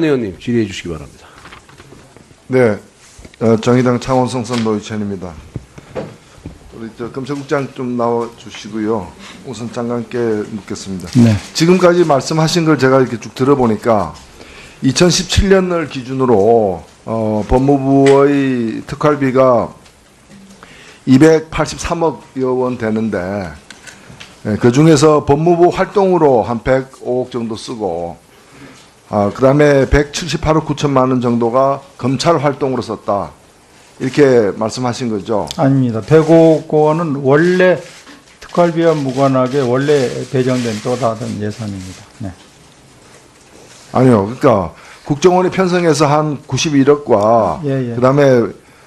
한 의원님 질의해 주시기 바랍니다. 네, 어, 정의당 창원성선 노희찬입니다. 우리 저 검찰국장 좀 나와 주시고요. 우선 장관께 묻겠습니다. 네. 지금까지 말씀하신 걸 제가 이렇게 쭉 들어보니까 2017년을 기준으로 어, 법무부의 특활비가 283억 원 되는데 예, 그 중에서 법무부 활동으로 한 105억 정도 쓰고 아, 그 다음에 178억 9천만 원 정도가 검찰 활동으로 썼다. 이렇게 말씀하신 거죠. 아닙니다. 100억 원은 원래 특활비와 무관하게 원래 배정된 또 다른 예산입니다. 네. 아니요. 그러니까 국정원이 편성해서 한 91억과 예, 예. 그 다음에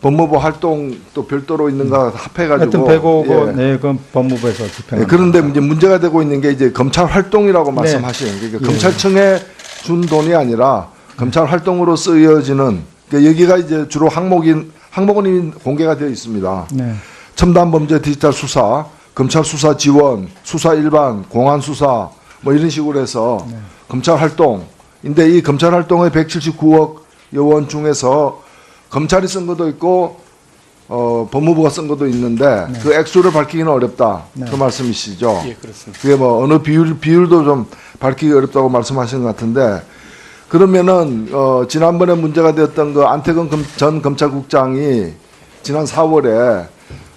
법무부 활동 또 별도로 있는 거 합해 가지고 하여튼 100억 원, 네, 그건 법무부에서 집행. 예, 그런데 이제 문제가 되고 있는 게 이제 검찰 활동이라고 말씀하시는 그러니까 예. 검찰청에 준 돈이 아니라 검찰 활동으로 쓰여지는 그러니까 여기가 이제 주로 항목인 항목은 이미 공개가 되어 있습니다. 네. 첨단 범죄 디지털 수사, 검찰 수사 지원, 수사 일반, 공안 수사 뭐 이런 식으로 해서 검찰 활동인데 이 검찰 활동의 179억 원 중에서 검찰이 쓴 것도 있고 어, 법무부가 쓴 것도 있는데 그 액수를 밝히기는 어렵다. 네. 그 말씀이시죠? 예, 그렇습니다. 그게 뭐 어느 비율 비율도 좀 밝히기 어렵다고 말씀하신 것 같은데 그러면은 어 지난번에 문제가 되었던 그 안태근 검- 전 검찰국장이 지난 4월에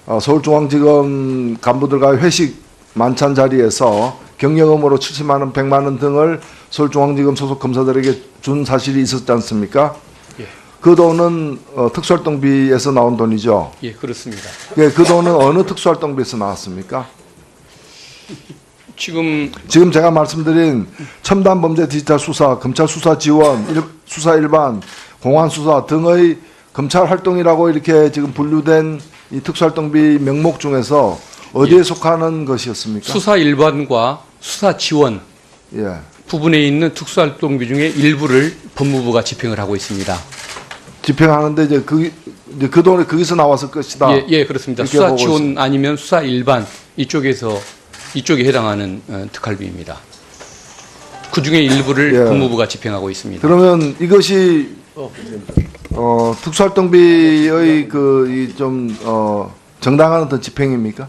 어 서울중앙지검 간부들과 회식 만찬 자리에서 경영음으로 70만 원, 100만 원 등을 서울중앙지검 소속 검사들에게 준 사실이 있었지 않습니까? 예. 그 돈은 어, 특수활동비에서 나온 돈이죠. 예, 그렇습니다. 예, 그 돈은 어느 특수활동비에서 나왔습니까? 지금 지금 제가 말씀드린 첨단 범죄 디지털 수사, 검찰 수사 지원, 일- 수사 일반, 공안 수사 등의 검찰 활동이라고 이렇게 지금 분류된 이 특수활동비 명목 중에서 어디에 속하는 것이었습니까? 수사 일반과 수사 지원 예. 부분에 있는 특수활동비 중에 일부를 법무부가 집행을 하고 있습니다. 집행하는데 이제 그 이제 그 돈이 거기서 나왔을 것이다. 예, 예, 그렇습니다. 수사 지원 아니면 수사 일반 이쪽에서 이쪽에 해당하는 어, 특활비입니다. 그 중에 일부를 예. 법무부가 집행하고 있습니다. 그러면 이것이 어, 특수활동비의 그이좀어 정당한 어떤 집행입니까?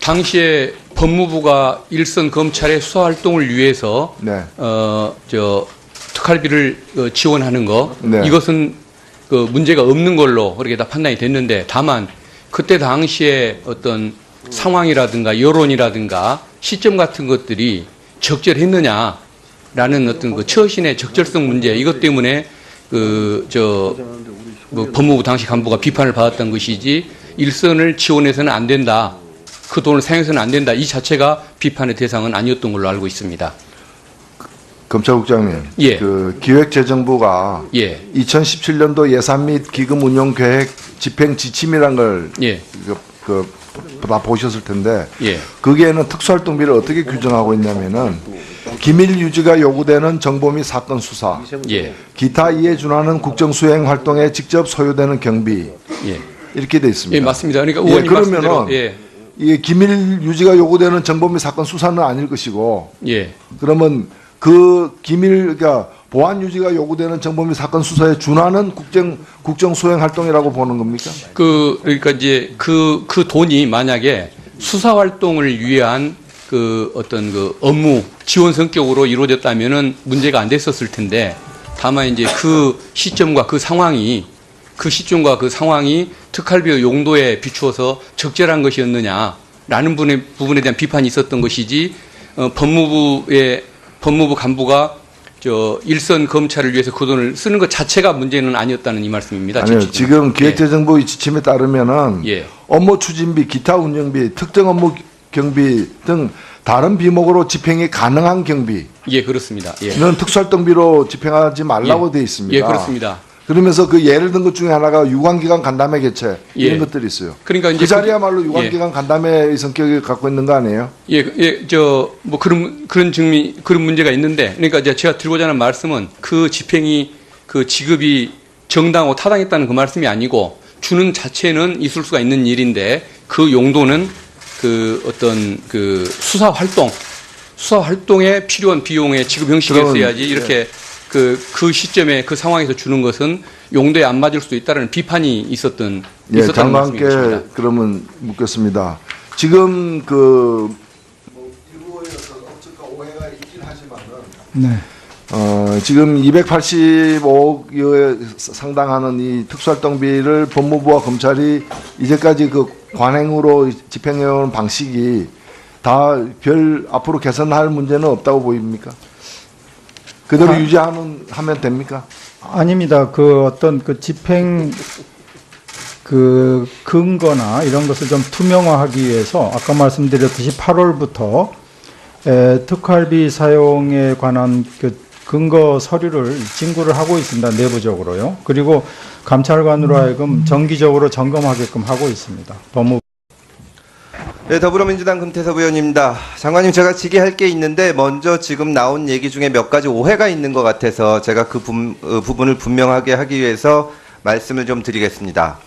당시에 법무부가 일선 검찰의 수사 활동을 위해서 네. 어저 특활비를 어, 지원하는 거 네. 이것은 그 문제가 없는 걸로 그렇게 다 판단이 됐는데 다만 그때 당시에 어떤 상황이라든가 여론이라든가 시점 같은 것들이 적절했느냐라는 어떤 그 처신의 적절성 문제 이것 때문에 그저 뭐 법무부 당시 간부가 비판을 받았던 것이지 일선을 지원해서는 안 된다. 그 돈을 사용해서는 안 된다. 이 자체가 비판의 대상은 아니었던 걸로 알고 있습니다. 검찰국장님, 예. 그 기획재정부가 예, 2017년도 예산 및 기금 운용 계획 집행 지침이란 걸 예, 그, 그, 다 보셨을 텐데 예, 거기에는 특수활동비를 어떻게 규정하고 있냐면은 기밀 유지가 요구되는 정보 및 사건 수사, 예, 기타 이에 준하는 국정 수행 활동에 직접 소요되는 경비 예. 이렇게 돼 있습니다. 예, 맞습니다. 그러니까 예, 그러면은 예, 이게 기밀 유지가 요구되는 정보 및 사건 수사는 아닐 것이고 예, 그러면 그 기밀 그러니까 보안 유지가 요구되는 및 사건 수사에 준하는 국정 국정 수행 활동이라고 보는 겁니까? 그 그러니까 이제 그 그 돈이 만약에 수사 활동을 위한 그 어떤 그 업무 지원 성격으로 이루어졌다면은 문제가 안 됐었을 텐데 다만 이제 그 시점과 그 상황이 그 시점과 그 상황이 특활비 용도에 비추어서 적절한 것이었느냐라는 분의 부분에 대한 비판이 있었던 것이지 어, 법무부의 법무부 간부가 저 일선 검찰을 위해서 그 돈을 쓰는 것 자체가 문제는 아니었다는 이 말씀입니다. 아니요. 지금. 지금 기획재정부의 지침에 따르면은 예. 업무 추진비, 기타 운영비, 특정 업무 경비 등 다른 비목으로 집행이 가능한 경비는 예, 그렇습니다. 예. 특수활동비로 집행하지 말라고 돼 있습니다. 예, 그렇습니다. 그러면서 그 예를 든 것 중에 하나가 유관기관 간담회 개최 이런 예. 것들이 있어요. 그러니까 이제 그 자리야말로 그- 유관기관 간담회의 성격을 갖고 있는 거 아니에요? 예, 예, 저, 뭐 그런, 그런 증미, 그런 문제가 있는데, 그러니까 이제 제가 드리고자 하는 말씀은 그 집행이, 그 지급이 정당하고 타당했다는 그 말씀이 아니고, 주는 자체는 있을 수가 있는 일인데, 그 용도는 그 어떤 그 수사 활동, 수사 활동에 필요한 비용의 지급 형식이었어야지, 그러면, 이렇게 그, 그 시점에 그 상황에서 주는 것은 용도에 안 맞을 수도 있다는 비판이 있었던 예, 있었다는 장관께 말씀이십니다. 그러면 묻겠습니다. 지금 그 뭐, 일부에서 어쨌든 오해가 있긴 하지만은 네. 어, 지금 285억에 상당하는 이 특수활동비를 법무부와 검찰이 이제까지 그 관행으로 집행해온 방식이 다 별 앞으로 개선할 문제는 없다고 보입니까? 그대로 아. 유지하면 하면 됩니까? 아닙니다. 그 어떤 그 집행 그 근거나 이런 것을 좀 투명화하기 위해서 아까 말씀드렸듯이 8월부터 에, 특활비 사용에 관한 그 근거 서류를 진구를 하고 있습니다. 내부적으로요. 그리고 감찰관으로 하여금 정기적으로 점검하게끔 하고 있습니다. 법무 네, 더불어민주당 금태섭 의원입니다. 장관님, 제가 질의할 게 있는데 먼저 지금 나온 얘기 중에 몇 가지 오해가 있는 것 같아서 제가 그 부, 어, 부분을 분명하게 하기 위해서 말씀을 좀 드리겠습니다.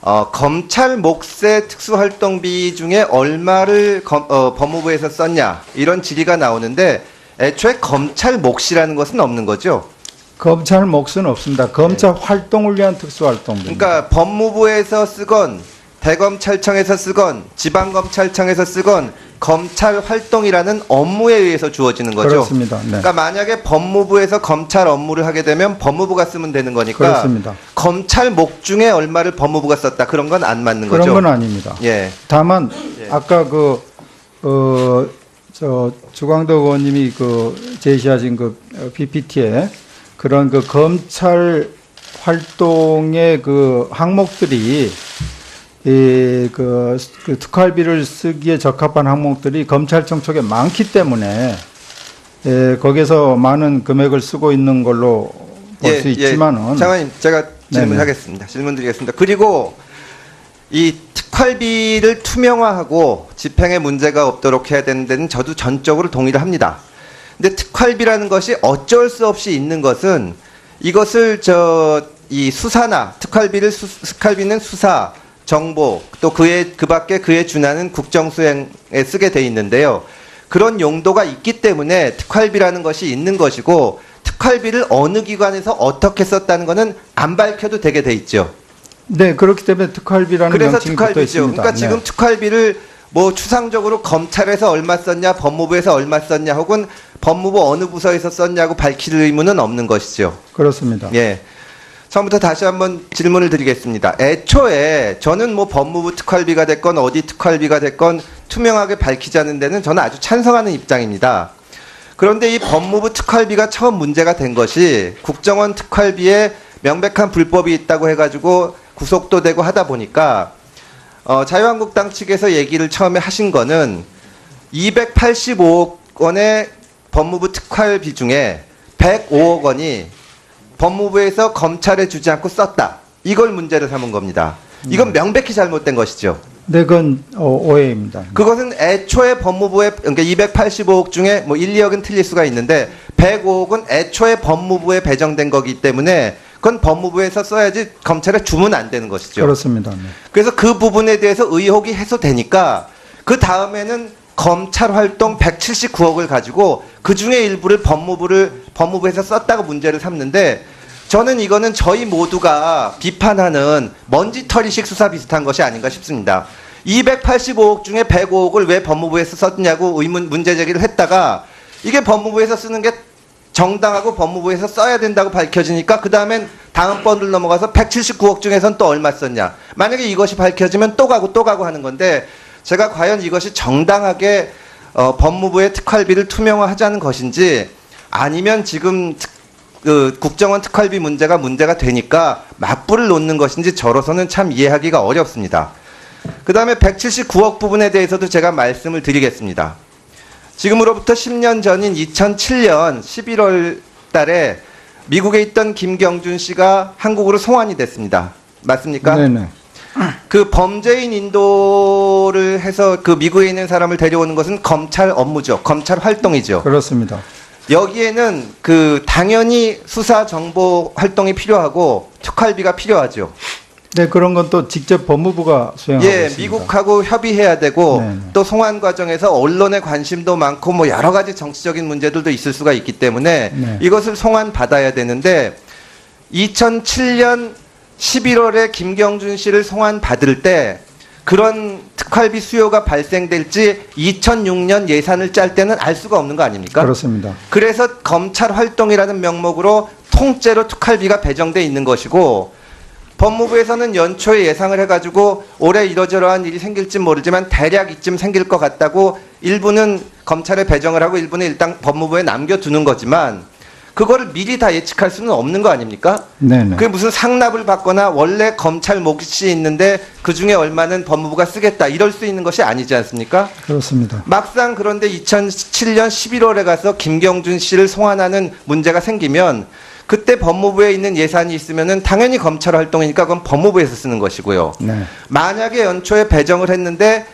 어, 검찰 목세 특수활동비 중에 얼마를 검- 어, 법무부에서 썼냐 이런 질의가 나오는데 애초에 검찰 몫이라는 것은 없는 거죠. 검찰 몫은 없습니다. 검찰 활동을 위한 특수활동비. 그러니까 법무부에서 쓰건 대검찰청에서 쓰건 지방검찰청에서 쓰건 검찰 활동이라는 업무에 의해서 주어지는 거죠. 그렇습니다. 네. 그러니까 만약에 법무부에서 검찰 업무를 하게 되면 법무부가 쓰면 되는 거니까 그렇습니다. 검찰 목 중에 얼마를 법무부가 썼다 그런 건 안 맞는 그런 거죠. 건 아닙니다. 예. 다만 예. 아까 그 어, 저 주광덕 의원님이 그 제시하신 그 PPT에 그런 그 검찰 활동의 그 항목들이 이 그 그 특활비를 쓰기에 적합한 항목들이 검찰청 쪽에 많기 때문에 예, 거기서 많은 금액을 쓰고 있는 걸로 볼 수 있지만은 예. 장관님 제가. 질문하겠습니다. 질문드리겠습니다. 그리고 이 특활비를 투명화하고 집행에 문제가 없도록 해야 되는 데는 저도 전적으로 동의를 합니다. 근데 특활비라는 것이 어쩔 수 없이 있는 것은 이것을 저 이 수사나 특활비를 수, 특활비는 수사, 정보 또 그에 그 밖에 그에 준하는 국정 수행에 쓰게 돼 있는데요. 그런 용도가 있기 때문에 특활비라는 것이 있는 것이고 특활비를 어느 기관에서 어떻게 썼다는 것은 안 밝혀도 되게 돼 있죠. 네 그렇기 때문에 특활비라는 그래서 특활비죠. 그러니까 네. 지금 특활비를 뭐 추상적으로 검찰에서 얼마 썼냐, 법무부에서 얼마 썼냐, 혹은 법무부 어느 부서에서 썼냐고 밝힐 의무는 없는 것이죠. 그렇습니다. 예. 처음부터 다시 한번 질문을 드리겠습니다. 애초에 저는 뭐 법무부 특활비가 됐건 어디 특활비가 됐건 투명하게 밝히자는 데는 저는 아주 찬성하는 입장입니다. 그런데 이 법무부 특활비가 처음 문제가 된 것이 국정원 특활비에 명백한 불법이 있다고 해가지고 구속도 되고 하다 보니까 어, 자유한국당 측에서 얘기를 처음에 하신 거는 285억 원의 법무부 특활비 중에 105억 원이 법무부에서 검찰에 주지 않고 썼다. 이걸 문제로 삼은 겁니다. 이건 명백히 잘못된 것이죠. 네, 그건 어, 오해입니다. 그것은 애초에 법무부에 그러니까 285억 중에 뭐 1, 2억은 틀릴 수가 있는데 105억은 애초에 법무부에 배정된 거기 때문에 그건 법무부에서 써야지 검찰에 주면 안 되는 것이죠. 그렇습니다. 네. 그래서 그 부분에 대해서 의혹이 해소되니까 그 다음에는 검찰 활동 179억을 가지고 그 중에 일부를 법무부를 법무부에서 썼다고 문제를 삼는데 저는 이거는 저희 모두가 비판하는 먼지털이식 수사 비슷한 것이 아닌가 싶습니다. 285억 중에 105억을 왜 법무부에서 썼냐고 의문 문제 제기를 했다가 이게 법무부에서 쓰는 게 정당하고 법무부에서 써야 된다고 밝혀지니까 그 다음엔 다음 번을 넘어가서 179억 중에선 또 얼마 썼냐. 만약에 이것이 밝혀지면 또 가고 또 가고 하는 건데 제가 과연 이것이 정당하게 어, 법무부의 특활비를 투명화하자는 것인지 아니면 지금 특- 그 국정원 특활비 문제가 문제가 되니까 맞불을 놓는 것인지 저로서는 참 이해하기가 어렵습니다. 그 다음에 179억 부분에 대해서도 제가 말씀을 드리겠습니다. 지금으로부터 10년 전인 2007년 11월 달에 미국에 있던 김경준 씨가 한국으로 송환이 됐습니다. 맞습니까? 네네. 그 범죄인 인도를 해서 그 미국에 있는 사람을 데려오는 것은 검찰 업무죠. 검찰 활동이죠. 그렇습니다. 여기에는 그 당연히 수사 정보 활동이 필요하고 특활비가 필요하죠. 네, 그런 건 또 직접 법무부가 수행하고 예, 있습니다. 미국하고 협의해야 되고 네, 네. 또 송환 과정에서 언론의 관심도 많고 뭐 여러 가지 정치적인 문제들도 있을 수가 있기 때문에 네. 이것을 송환 받아야 되는데 2007년 11월에 김경준 씨를 송환 받을 때 그런 특활비 수요가 발생될지 2006년 예산을 짤 때는 알 수가 없는 거 아닙니까? 그렇습니다. 그래서 검찰 활동이라는 명목으로 통째로 특활비가 배정돼 있는 것이고 법무부에서는 연초에 예상을 해가지고 올해 이러저러한 일이 생길지 모르지만 대략 이쯤 생길 것 같다고 일부는 검찰에 배정을 하고 일부는 일단 법무부에 남겨두는 거지만 그거를 미리 다 예측할 수는 없는 거 아닙니까? 네, 네. 그게 무슨 상납을 받거나 원래 검찰 몫이 있는데 그 중에 얼마는 법무부가 쓰겠다 이럴 수 있는 것이 아니지 않습니까? 그렇습니다. 막상 그런데 2007년 11월에 가서 김경준 씨를 송환하는 문제가 생기면 그때 법무부에 있는 예산이 있으면은 당연히 검찰 활동이니까 그건 법무부에서 쓰는 것이고요. 네. 만약에 연초에 배정을 했는데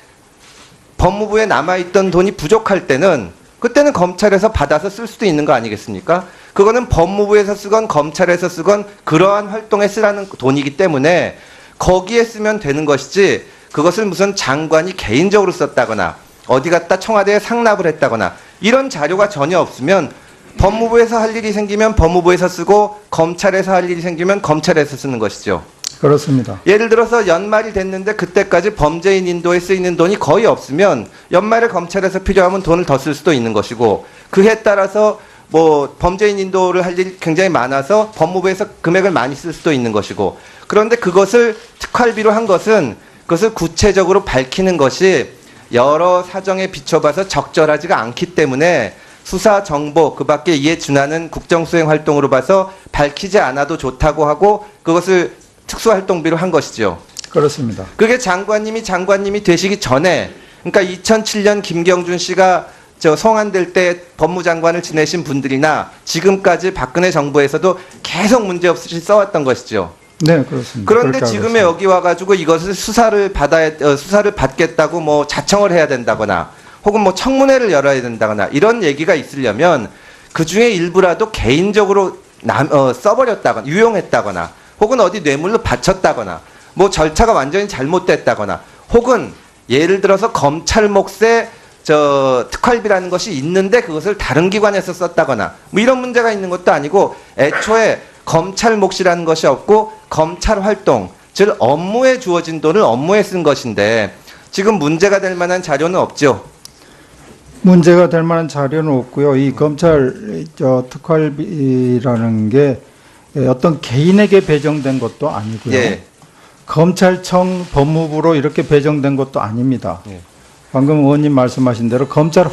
법무부에 남아 있던 돈이 부족할 때는 그때는 검찰에서 받아서 쓸 수도 있는 거 아니겠습니까? 그거는 법무부에서 쓰건 검찰에서 쓰건 그러한 활동에 쓰라는 돈이기 때문에 거기에 쓰면 되는 것이지 그것을 무슨 장관이 개인적으로 썼다거나 어디 갔다 청와대에 상납을 했다거나 이런 자료가 전혀 없으면 법무부에서 할 일이 생기면 법무부에서 쓰고 검찰에서 할 일이 생기면 검찰에서 쓰는 것이죠. 그렇습니다. 예를 들어서 연말이 됐는데 그때까지 범죄인 인도에 쓰이는 돈이 거의 없으면 연말에 검찰에서 필요하면 돈을 더 쓸 수도 있는 것이고 그에 따라서 뭐 범죄인 인도를 할 일이 굉장히 많아서 법무부에서 금액을 많이 쓸 수도 있는 것이고 그런데 그것을 특활비로 한 것은 그것을 구체적으로 밝히는 것이 여러 사정에 비춰봐서 적절하지가 않기 때문에 수사 정보 그 밖에 이에 준하는 국정수행 활동으로 봐서 밝히지 않아도 좋다고 하고 그것을 특수활동비로 한 것이죠. 그렇습니다. 그게 장관님이 장관님이 되시기 전에 그러니까 2007년 김경준 씨가 저 송환될 때 법무장관을 지내신 분들이나 지금까지 박근혜 정부에서도 계속 문제없이 써왔던 것이죠. 네, 그렇습니다. 그런데 지금에 여기 와가지고 이것을 수사를 받아야 어, 수사를 받겠다고 뭐 자청을 해야 된다거나 혹은 뭐 청문회를 열어야 된다거나 이런 얘기가 있으려면 그 중에 일부라도 개인적으로 남, 어, 써버렸다거나 유용했다거나 혹은 어디 뇌물로 바쳤다거나 뭐 절차가 완전히 잘못됐다거나 혹은 예를 들어서 검찰 몫에 저 특활비라는 것이 있는데 그것을 다른 기관에서 썼다거나 뭐 이런 문제가 있는 것도 아니고 애초에 검찰 몫이라는 것이 없고 검찰 활동 즉 업무에 주어진 돈을 업무에 쓴 것인데 지금 문제가 될 만한 자료는 없죠. 문제가 될 만한 자료는 없고요. 이 검찰 저 특활비라는 게 어떤 개인에게 배정된 것도 아니고요. 예. 검찰청 법무부로 이렇게 배정된 것도 아닙니다. 예. 방금 의원님 말씀하신 대로 검찰